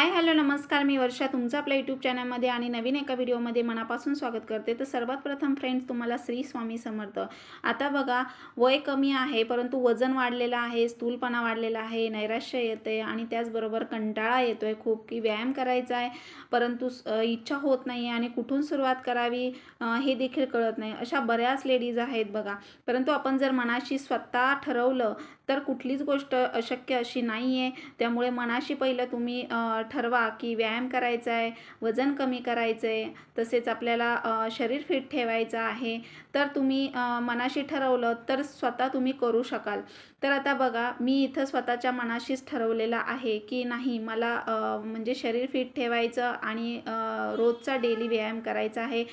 Hi hello नमस्कार. मी वर्षा तुमचं आपल्या यूट्यूब चॅनलमध्ये आणि नवीन एका व्हिडिओमध्ये मनापासून स्वागत करते. तर सर्वात प्रथम फ्रेंड्स तुम्हाला श्री स्वामी समर्थ. आता बघा वय कमी आहे परंतु वजन वाढलेलं आहे स्थूलपणा वाढलेला आहे नैराश्य येते आणि त्याचबरोबर कंटाळा येतो आहे खूप की व्यायाम करायचा आहे परंतु इच्छा होत नाही आणि कुठून सुरुवात करावी हे देखील कळत नाही. अशा बऱ्याच लेडीज आहेत बघा. परंतु आपण जर मनाशी स्वतः ठरवलं तर कुठलीच गोष्ट अशक्य अशी नाही आहे त्यामुळे मनाशी पहिलं तुम्ही ठरवा की व्यायाम करायचा आहे वजन कमी करायचं आहे तसेच आपल्याला शरीर फिट ठेवायचं आहे. तर तुम्ही मनाशी ठरवलं तर स्वतः तुम्ही करू शकाल. तर आता बघा मी इथं स्वतःच्या मनाशीच ठरवलेलं आहे की नाही मला म्हणजे शरीर फिट ठेवायचं आणि रोजचा डेली व्यायाम करायचा आहे.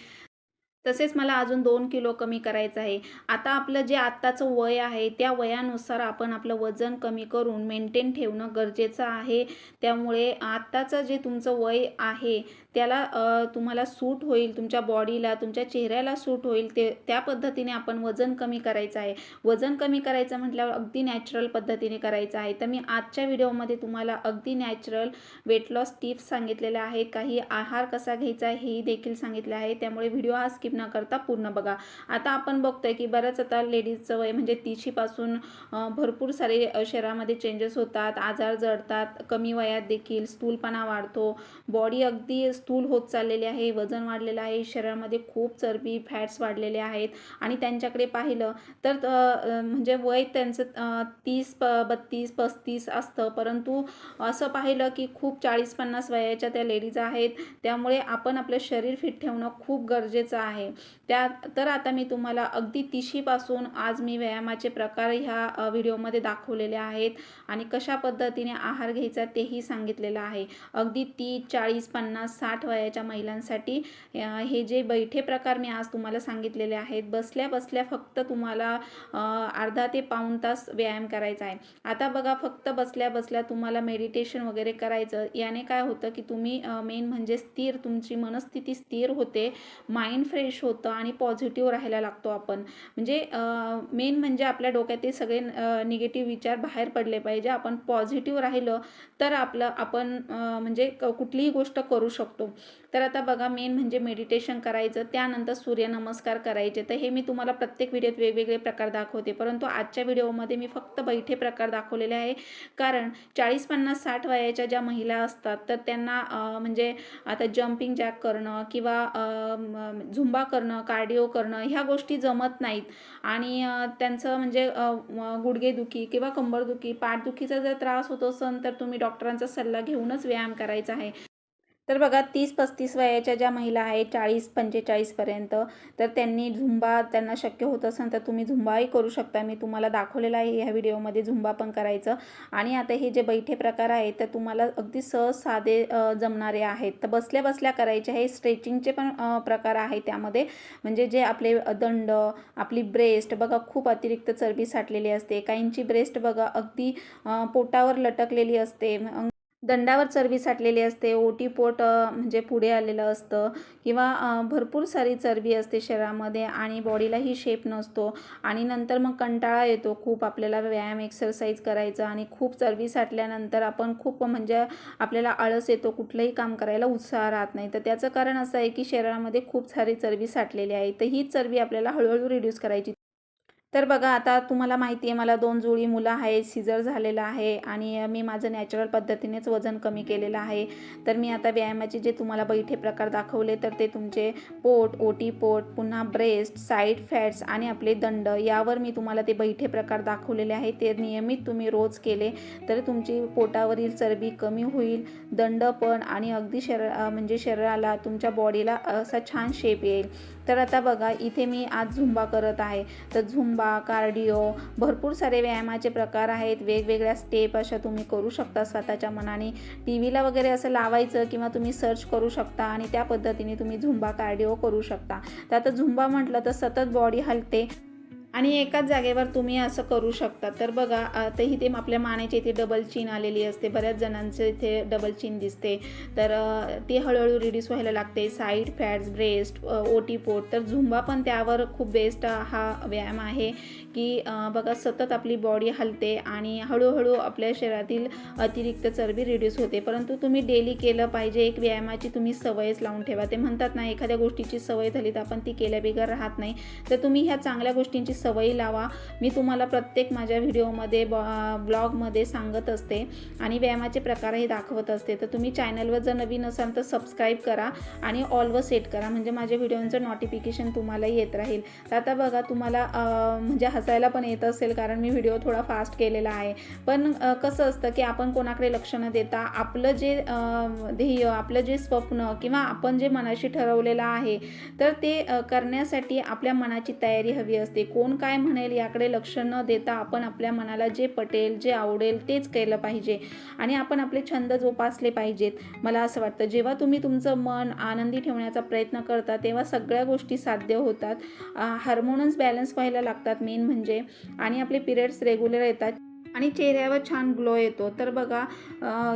तसेच मला अजून दोन किलो कमी करायचं आहे. आता आपलं जे आत्ताचं वय आहे त्या वयानुसार आपण आपलं वजन कमी करून मेंटेन ठेवणं गरजेचं आहे. त्यामुळे आत्ताचं जे तुमचं वय आहे त्याला तुम्हाला सूट होईल तुमच्या बॉडीला तुमच्या चेहऱ्याला सूट होईल ते त्या पद्धतीने आपण वजन कमी करायचं आहे. वजन कमी करायचं म्हटल्यावर अगदी नॅचरल पद्धतीने करायचं आहे. तर मी आजच्या व्हिडिओमध्ये तुम्हाला अगदी नॅचरल वेट लॉस टिप्स सांगितलेल्या आहेत. काही आहार कसा घ्यायचा हेही देखील सांगितले आहे. त्यामुळे व्हिडिओ हा स्किप न करता पूर्ण बघा. आता आपण बघतोय की बरंच आता लेडीजचं वय म्हणजे तिशीपासून भरपूर सारे शरीरामध्ये चेंजेस होतात. आजार जडतात कमी वयात देखील स्थूलपणा वाढतो. बॉडी अगदी स्थूल होत चाललेले आहे वजन वाढलेलं आहे शरीरामध्ये खूप चरबी फॅट्स वाढलेले आहेत आणि त्यांच्याकडे पाहिलं तर म्हणजे वय त्यांचं तीस प बत्तीस पस्तीस असतं. परंतु असं पाहिलं की खूप चाळीस पन्नास वयाच्या त्या लेडीज आहेत. त्यामुळे आपण आपलं शरीर फिट ठेवणं खूप गरजेचं आहे. त्या तर आता मी तुम्हाला अगदी तिशीपासून आज मी व्यायामाचे प्रकार ह्या व्हिडिओमध्ये दाखवलेले आहेत आणि कशा पद्धतीने आहार घ्यायचा तेही सांगितलेलं आहे. अगदी तीस चाळीस पन्नास साठ वयाच्या महिलांसाठी हे जे बैठे प्रकार मी आज तुम्हाला सांगितलेले आहेत बसल्या बसल्या फक्त तुम्हाला अर्धा ते पाऊण तास व्यायाम करायचा आहे. आता बघा फक्त बसल्या बसल्या तुम्हाला मेडिटेशन वगैरे करायचं याने काय होतं की तुम्ही मेन म्हणजे स्थिर तुमची मनस्थिती स्थिर होते माइंड फ्रेश होतं आणि पॉझिटिव्ह राहायला लागतो आपण. म्हणजे मेन म्हणजे आपल्या डोक्यातील सगळे निगेटिव्ह विचार बाहेर पडले पाहिजे. आपण पॉझिटिव्ह राहिलं तर आपलं आपण म्हणजे क- कुठलीही गोष्ट करू शकतो. तर आता बघा मेन म्हणजे मेडिटेशन करायचं त्यानंतर सूर्यनमस्कार करायचे. तर हे मी तुम्हाला प्रत्येक व्हिडिओत वेगवेगळे प्रकार दाखवते. परंतु आजच्या व्हिडिओमध्ये मी फक्त बैठे प्रकार दाखवलेले आहे. कारण चाळीस पन्नास साठ वयाच्या ज्या महिला असतात तर त्यांना म्हणजे आता जम्पिंग जॅक करणं किंवा झुंबा करणं कार्डिओ करणं ह्या गोष्टी जमत नाहीत. आणि त्यांचं म्हणजे गुडघेदुखी किंवा कंबरदुखी पाठदुखीचा जर त्रास होत असेल तर तुम्ही डॉक्टरांचा सल्ला घेऊनच व्यायाम करायचा आहे. तर बघा तीस पस्तीस वयाच्या ज्या महिला आहेत चाळीस पंचेचाळीसपर्यंत तर त्यांनी झुंबा त्यांना शक्य होत असेल तर तुम्ही झुंबाही करू शकता. मी तुम्हाला दाखवलेला आहे ह्या व्हिडिओमध्ये झुंबा पण करायचं. आणि आता हे जे बैठे प्रकार आहेत तर तुम्हाला अगदी सहज साधे जमणारे आहेत. तर बसल्या बसल्या करायचे आहे. स्ट्रेचिंगचे पण प्रकार आहे त्यामध्ये. म्हणजे जे आपले दंड आपली ब्रेस्ट बघा खूप अतिरिक्त चरबी साठलेली असते. काहींची ब्रेस्ट बघा अगदी पोटावर लटकलेली असते. दंडावर चरबी साठलेली असते ओटीपोट म्हणजे पुढे आलेलं असतं किंवा भरपूर सारी चरबी असते शरीरामध्ये आणि बॉडीलाही शेप नसतो. आणि नंतर मग कंटाळा येतो खूप आपल्याला व्यायाम एक्सरसाइज करायचा आणि खूप चरबी साठल्यानंतर आपण खूप म्हणजे आपल्याला आळस येतो कुठलंही काम करायला उत्साह राहत नाही. तर त्याचं कारण असं आहे की शरीरामध्ये खूप सारी चरबी साठलेली आहे. तर हीच चरबी आपल्याला हळूहळू रिड्यूस करायची. तर बघा आता तुम्हाला माहिती आहे मला दोन जुळी मुलं आहेत सिजर झालेलं आहे आणि मी माझं नॅचरल पद्धतीनेच वजन कमी केलेलं आहे. तर मी आता व्यायामाचे जे तुम्हाला बैठे प्रकार दाखवले तर ते तुमचे पोट ओटी पोट पुन्हा ब्रेस्ट साईड फॅट्स आणि आपले दंड यावर मी तुम्हाला ते बैठे प्रकार दाखवलेले आहे ते नियमित तुम्ही रोज केले तर तुमची पोटावरील चरबी कमी होईल. दंड पण आणि अगदी शरीर म्हणजे शरीराला तुमच्या बॉडीला असा छान शेप येईल. तर आता बघा इथे मी आज झुंबा करत आहे. तर झुंबा कार्डिओ भरपूर सारे व्यायामाचे प्रकार आहेत. वेगवेगळ्या स्टेप अशा तुम्ही करू शकता स्वतःच्या मनाने. टी व्हीला वगैरे असं लावायचं किंवा तुम्ही सर्च करू शकता आणि त्या पद्धतीने तुम्ही झुंबा कार्डिओ करू शकता. तर आता झुंबा म्हटलं तर सतत बॉडी हलते. आणि एकाच जागेवर तुम्ही असं करू शकता. तर बघा आता इथे आपल्या मानेच्या इथे डबल चीन आलेली असते. बऱ्याच जणांचं इथे डबल चीन दिसते. तर ती हळूहळू रिड्यूस व्हायला लागते. साईड फॅट्स ब्रेस्ट ओटी पोट. तर झुंबा पण त्यावर खूप बेस्ट हा व्यायाम आहे की बघा सतत आपली बॉडी हलते आणि हळूहळू आपल्या शरीरातील अतिरिक्त चरबी रिड्यूस होते. परंतु तुम्ही डेली केलं पाहिजे. एक व्यायामाची तुम्ही सवयच लावून ठेवा. ते म्हणतात ना एखाद्या गोष्टीची सवय झाली तर आपण ती केल्याबिगर राहत नाही. तर तुम्ही ह्या चांगल्या गोष्टींची सवयी सवयी लावा. मी तुम्हाला प्रत्येक माझ्या व्हिडिओमध्ये बॉ ब्लॉगमध्ये सांगत असते आणि व्यायामाचे प्रकारही दाखवत असते. तर तुम्ही चॅनलवर जर नवीन असाल तर सबस्क्राईब करा आणि ऑलवर सेट करा. म्हणजे माझ्या व्हिडिओंचं नोटिफिकेशन तुम्हाला येत राहील. तर आता बघा तुम्हाला म्हणजे हसायला पण येत असेल कारण मी व्हिडिओ थोडा फास्ट केलेला आहे. पण कसं असतं की आपण कोणाकडे लक्ष न देता आपलं जे ध्येय आपलं जे स्वप्न किंवा आपण जे मनाशी ठरवलेलं आहे तर ते करण्यासाठी आपल्या मनाची तयारी हवी असते. कोण काय म्हणेल याकडे लक्ष न देता आपण आपल्या मनाला जे पटेल जे आवडेल तेच केलं पाहिजे आणि आपण आपले छंद जोपासले पाहिजेत. मला असं वाटतं जेव्हा तुम्ही तुमचं मन आनंदी ठेवण्याचा प्रयत्न करता तेव्हा सगळ्या गोष्टी साध्य होतात. हार्मोनन्स बॅलन्स व्हायला लागतात मेन म्हणजे आणि आपले पिरियड्स रेग्युलर येतात. आणि चेहऱ्यावर छान ग्लो येतो. तर बघा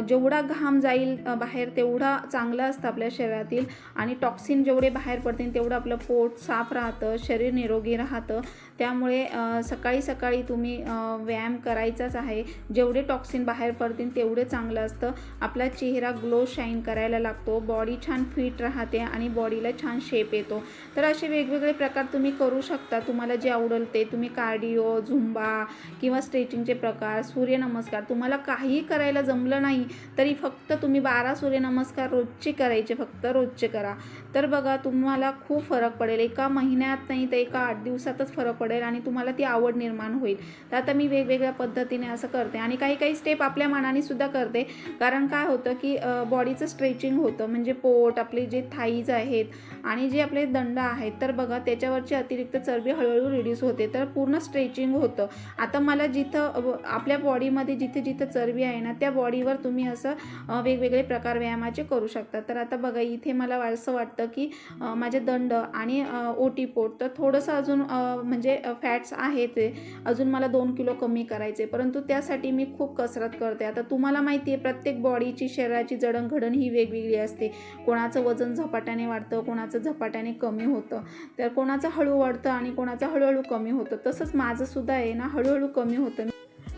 जेवढा घाम जाईल बाहेर तेवढा चांगला असतं आपल्या शरीरातील. आणि टॉक्सिन जेवढे बाहेर पडतील तेवढं आपलं पोट साफ राहतं शरीर निरोगी राहतं. त्यामुळे सकाळी सकाळी तुम्ही व्यायाम करायचाच आहे. जेवढे टॉक्सिन बाहेर पडतील तेवढे चांगलं असतं. आपला चेहरा ग्लो शाईन करायला लागतो. बॉडी छान फिट राहते आणि बॉडीला छान शेप येतो. तर असे वेगवेगळे प्रकार तुम्ही करू शकता. तुम्हाला जे आवडेल ते. तुम्ही कार्डिओ झुंबा किंवा स्ट्रेचिंगचे प्रकार. सूर्यनमस्कार. तुम्हाला काहीही करायला जमलं नाही तरी फक्त तुम्ही बारा सूर्यनमस्कार रोजचे करायचे फक्त रोजचे करा. तर बघा तुम्हाला खूप फरक पडेल. एका महिन्यात नाही तर एका आठ दिवसातच फरक पडेल आणि तुम्हाला ती आवड निर्माण होईल. तर आता मी वेगवेगळ्या पद्धतीने असं करते आणि काही काही स्टेप आपल्या मनाने सुद्धा करते. कारण काय होतं की बॉडीचं स्ट्रेचिंग होतं. म्हणजे पोट आपले जे थाईज आहेत आणि जे आपले दंड आहेत तर बघा त्याच्यावरची अतिरिक्त चरबी हळूहळू रिड्यूस होते. तर पूर्ण स्ट्रेचिंग होतं. आता मला जिथं आपल्या बॉडीमध्ये जिथे जिथे चरबी आहे ना त्या बॉडीवर तुम्ही असं वेगवेगळे प्रकार व्यायामाचे करू शकता. तर आता बघा इथे मला असं वाटतं की माझे दंड आणि ओटीपोट तर थोडंसं अजून म्हणजे फॅट्स आहे ते. अजून मला दोन किलो कमी करायचे. परंतु त्यासाठी मी खूप कसरत करते. आता तुम्हाला माहिती आहे प्रत्येक बॉडीची शरीराची जडणघडण ही वेगवेगळी असते. कोणाचं वजन झपाट्याने वाढतं कोणाचं झपाट्याने कमी होतं. तर कोणाचं हळू वाढतं आणि कोणाचं हळूहळू कमी होतं. तसंच माझंसुद्धा आहे ना हळूहळू कमी होतं.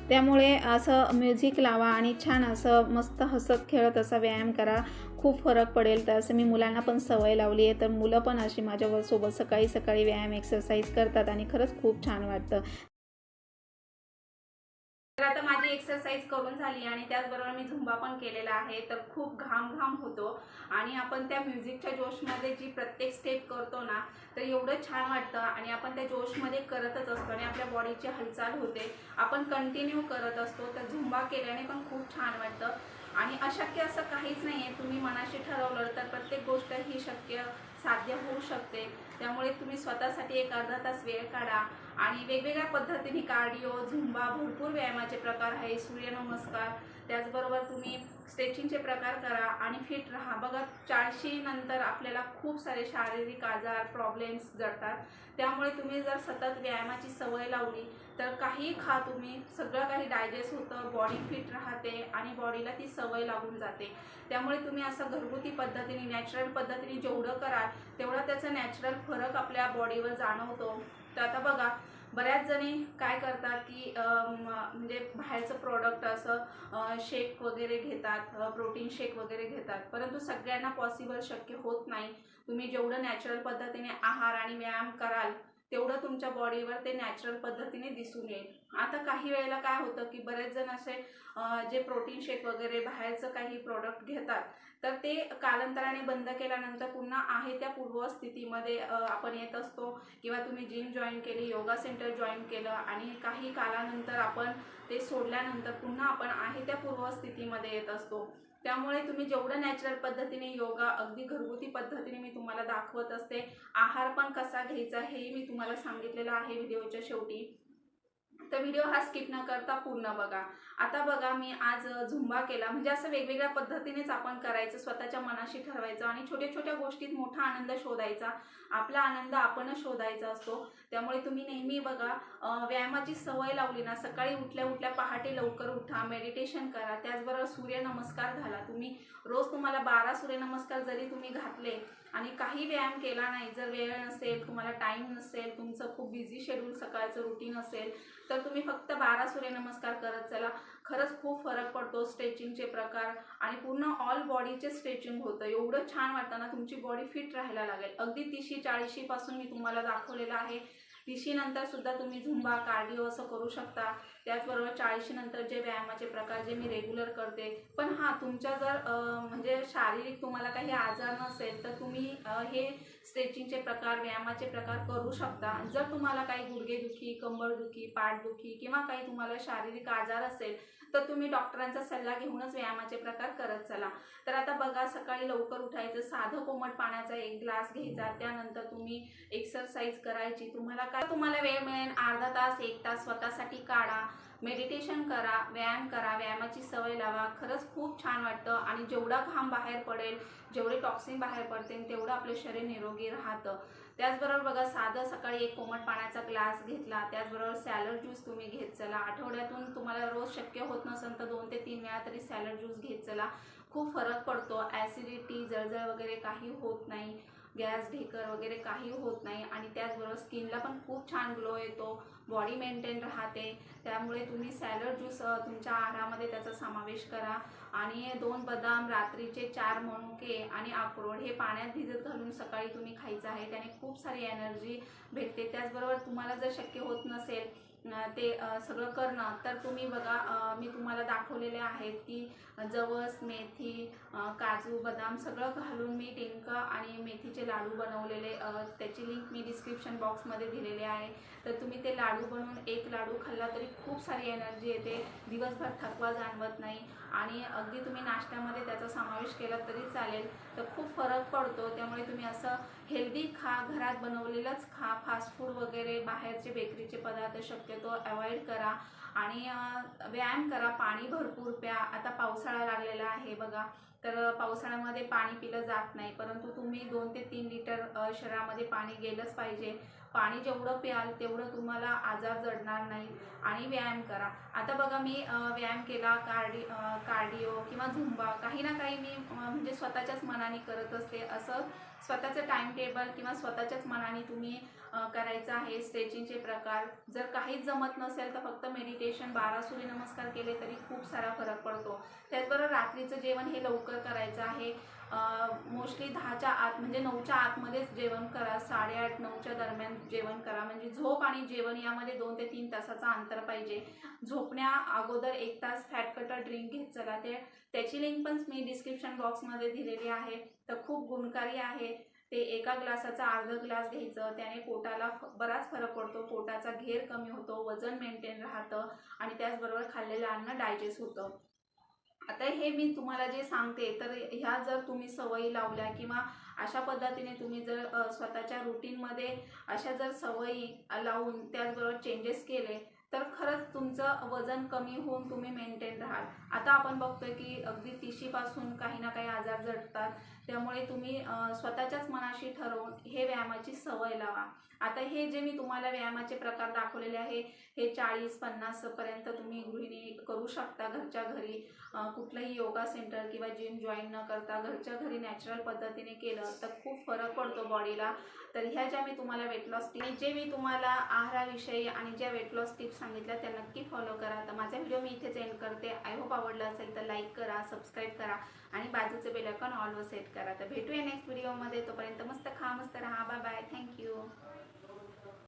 त्यामुळे असं म्युझिक लावा आणि छान असं मस्त हसत खेळत असा व्यायाम करा. खूप फरक पडेल. तर असं मी मुलांना पण सवय लावली आहे तर मुलं पण अशी माझ्यावर सोबत सकाळी सकाळी व्यायाम एक्सरसाइज करतात आणि खरंच खूप छान वाटतं. तर आता माझी एक्सरसाइज करून झाली आणि त्याचबरोबर मी झुंबा पण केलेला आहे. तर खूप घाम घाम होतो. आणि आपण त्या म्युझिकच्या जोशमध्ये जी प्रत्येक स्टेप करतो ना तर एवढं छान वाटतं. आणि आपण त्या जोशमध्ये करतच असतो आणि आपल्या बॉडीची हालचाल होते. आपण कंटिन्यू करत असतो. तर झुंबा केल्याने पण खूप छान वाटतं. आणि अशक्य असं काहीच नाही आहे तुम्ही मनाशी ठरवलं तर प्रत्येक गोष्ट ही शक्य साध्य होऊ शकते. त्यामुळे तुम्ही स्वतःसाठी एक अर्धा तास वेळ काढा. आणि वेगवेगळ्या पद्धतीने कार्डिओ झुंबा भरपूर व्यायामाचे प्रकार आहे सूर्यनमस्कार. त्याचबरोबर तुम्ही स्ट्रेचिंगचे प्रकार करा आणि फिट राहा. बघा चाळीशी नंतर आपल्याला खूप सारे शारीरिक आजार प्रॉब्लेम्स जडतात. त्यामुळे तुम्ही जर सतत व्यायामाची सवय लावली तर काही खा तुम्ही. सगळं काही डायजेस्ट होतं बॉडी फिट राहते आणि बॉडीला ती सवय लागून जाते. त्यामुळे तुम्ही असं घरगुती पद्धतीने नॅचरल पद्धतीने जेवढं कराल तेवढा त्याचा नॅचरल फरक आपल्या बॉडीवर जाणवतो. तर आता बघा बऱ्याच जणी काय करतात की म्हणजे बाहेरचं प्रोडक्ट असं शेक वगैरे घेतात प्रोटीन शेक वगैरे घेतात. परंतु सगळ्यांना पॉसिबल शक्य होत नाही. तुम्ही जेवढं नॅचरल पद्धतीने आहार आणि व्यायाम कराल तेवढं तुमच्या बॉडीवर ते नॅचरल पद्धतीने दिसून येईल. आता काही वेळेला काय होतं की बरेच जण असे जे प्रोटीन शेक वगैरे बाहेरचं काही प्रोडक्ट घेतात तर ते कालांतराने बंद केल्यानंतर पुन्हा आहे त्या पूर्वस्थितीमध्ये आपण येत असतो किंवा तुम्ही जिम जॉईन केली योगा सेंटर जॉईन केलं आणि काही कालानंतर आपण ते सोडल्यानंतर पुन्हा आपण आहे त्या पूर्वस्थितीमध्ये येत असतो. त्यामुळे तुम्ही जेवढं नॅचरल पद्धतीने योगा अगदी घरगुती पद्धतीने मी तुम्हाला दाखवत असते. आहार पण कसा घ्यायचा हेही मी तुम्हाला सांगितलेलं आहे व्हिडिओच्या शेवटी. तर व्हिडिओ हा स्किप न करता पूर्ण बघा. आता बघा मी आज झुंबा केला. म्हणजे असं वेगवेगळ्या पद्धतीनेच आपण करायचं स्वतःच्या मनाशी ठरवायचं आणि छोट्या छोट्या गोष्टीत मोठा आनंद शोधायचा. आपला आनंद आपणच शोधायचा असतो. त्यामुळे तुम्ही नेहमी बघा व्यायामाची सवय लावली ना सकाळी उठल्या उठल्या पहाटे लवकर उठा मेडिटेशन करा. त्याचबरोबर सूर्यनमस्कार घाला. तुम्ही रोज तुम्हाला बारा सूर्यनमस्कार जरी तुम्ही घातले आणि काही व्यायाम केला नाही. जर वेळ नसेल तुम्हाला टाईम नसेल तुमचं खूप बिझी शेड्यूल सकाळचं रुटीन असेल तर तुम्ही फक्त बारा सूर्यनमस्कार करत चला. खरंच खूप फरक पडतो स्ट्रेचिंगचे प्रकार आणि पूर्ण ऑल बॉडीचे स्ट्रेचिंग होतं. एवढं छान वाटतं ना तुमची बॉडी फिट राहायला लागेल. अगदी तीसशे चाळीशीपासून मी तुम्हाला दाखवलेलं आहे. तिशी नंतर सुद्धा तुम्ही झुंबा कार्डिओ असं करू शकता. त्याचबरोबर चाळीशी नंतर जे व्यायामाचे प्रकार जे मी रेग्युलर करते. पण हां तुमच्या जर म्हणजे शारीरिक तुम्हाला काही आजार नसेल तर तुम्ही हे स्ट्रेचिंगचे प्रकार व्यायामाचे प्रकार करू शकता. जर तुम्हाला काही गुडघेदुखी कंबरदुखी पाठदुखी किंवा काही तुम्हाला शारीरिक आजार असेल तर तुम्ही डॉक्टरांचा सल्ला घेऊनच व्यायामाचे प्रकार करत चला. तर आता बघा सकाळी लवकर उठायचं साधं कोमट पाण्याचा एक ग्लास घ्यायचा. त्यानंतर तुम्ही एक्सरसाइज करायची. तुम्हाला काय तुम्हाला वेळ मिळेल अर्धा तास एक तास स्वतःसाठी काढा. मेडिटेशन करा व्यायाम करा व्यायामाची सवय लावा. खरंच खूप छान वाटतं. आणि जेवढा घाम बाहेर पडेल जेवढे टॉक्सिन बाहेर पडतील तेवढं आपलं शरीर निरोगी राहतं. त्याचबरोबर बघा साधं सकाळी एक कोमट पाण्याचा ग्लास घेतला. त्याचबरोबर सॅलड ज्यूस तुम्ही घेत चला. आठवड्यातून तुम्हाला रोज शक्य होत नसेल तर दोन ते तीन वेळा तरी सॅलड ज्यूस घेत चला. खूप फरक पडतो. ॲसिडिटी जळजळ वगैरे काही होत नाही. गॅस ढेकर वगैरे काही होत नाही आणि त्याचबरोबर स्किनला पण खूप छान ग्लो येतो बॉडी मेंटेन राहते. त्यामुळे तुम्ही सॅलड ज्यूस तुमच्या आहारामध्ये त्याचा समावेश करा. आणि दोन बदाम रात्रीचे चार मनुके आणि अक्रोड हे पाण्यात भिजत घालून सकाळी तुम्ही खायचं आहे. त्याने खूप सारी एनर्जी भेटते. त्याचबरोबर तुम्हाला जर शक्य होत नसेल ते सगळं करणं. तर तुम्ही बघा मी तुम्हाला दाखवलेले आहेत की जवस मेथी काजू बदाम सगळं घालून मी टिंका आणि मेथीचे लाडू बनवलेले त्याची लिंक मी डिस्क्रिप्शन बॉक्समध्ये दिलेली आहे. तर तुम्ही ते लाडू बनवून एक लाडू खाल्ला तरी खूप सारी एनर्जी येते. दिवसभर थकवा जाणवत नाही. आणि अगदी तुम्ही नाश्त्यामध्ये त्याचा समावेश केला तरी चालेल. तर खूप फरक पडतो. त्यामुळे तुम्ही असं हेल्दी खा घरात बनवलेलंच खा. फास्ट फूड वगैरे बाहेरचे बेकरीचे पदार्थ शक्यतो अवॉइड करा. आणि व्यायाम करा. पाणी भरपूर प्या. आता पावसाळा लागलेला आहे बघा. तर पावसाळ्यामध्ये पाणी पिलं जात नाही. परंतु तुम्ही दोन ते तीन लिटर शरीरामध्ये पाणी गेलंच पाहिजे. पाणी जेवढं प्याल तेवढं तुम्हाला आजार जडणार नाही. आणि व्यायाम करा. आता बघा मी व्यायाम केला. कार्डि कार्डिओ किंवा झुंबा. काही ना काही मी म्हणजे स्वतःच्याच मनाने करत असते. असं स्वतःचं टाइम टेबल किंवा स्वतःच्याच मनाने तुम्ही करायचं आहे स्ट्रेचिंगचे प्रकार. जर काहीच जमत नसेल तर फक्त मेडिटेशन बारा सूर्यनमस्कार केले तरी खूप सारा फरक पडतो. त्याचबरोबर रात्रीचं जेवण हे लवकर करायचं आहे. मोस्टली दहाच्या आत म्हणजे नऊच्या आतमध्येच जेवण करा साडेआठ नऊच्या दरम्यान जेवण करा. म्हणजे झोप आणि जेवण यामध्ये दोन ते तीन तासाचा अंतर पाहिजे. झोपण्या अगोदर एक तास फॅट कटर ड्रिंक घेत चला. ते त्याची लिंक पण मी डिस्क्रिप्शन बॉक्समध्ये दिलेली आहे. तर खूप गुणकारी आहे. ते एका ग्लासाचा अर्धा ग्लास घ्यायचं. त्याने पोटाला बराच फरक पडतो. पोटाचा घेर कमी होतो वजन मेंटेन राहतं आणि त्याचबरोबर खाल्लेलं अन्न डायजेस्ट होतं. आता हे मी तुम्हाला जे सांगते तर ह्या जर तुम्ही सवयी लावल्या किंवा अशा पद्धतीने तुम्ही जर स्वतःच्या रुटीनमध्ये अशा जर सवयी लावून त्याचबरोबर चेंजेस केले तर खरंच तुमचं वजन कमी होऊन तुम्ही मेंटेन राहाल. आता आपण बघतोय की अगदी तिशीपासून काही ना काही आजार जडतात त्यामुळे तुम्ही स्वतःच्याच मनाशी ठरवून हे व्यायामाची सवय लावा. आता हे जे मी तुम्हाला व्यायामाचे प्रकार दाखवलेले आहे हे चाळीस पन्नासपर्यंत तुम्ही गृहिणी करू शकता घरच्या घरी. कुठलंही योगा सेंटर किंवा जिम जॉईन न करता घरच्या घरी नॅचरल पद्धतीने केलं तर खूप फरक पडतो बॉडीला तर ह्या ज्या मी तुम्हाला वेट लॉस आणि जे मी तुम्हाला आहाराविषयी आणि ज्या वेट लॉस टिप्स सांगितल्या त्या नक्की फॉलो करा. तर माझा व्हिडिओ मी इथेच एंड करते. आय होप आवडला असेल तर लाईक करा सबस्क्राईब करा आणि बाजूचे बेल ऑलवर सेट करा. तर भेटूया नेक्स्ट व्हिडिओमध्ये तोपर्यंत मस्त खा मस्त राहा. Bye bye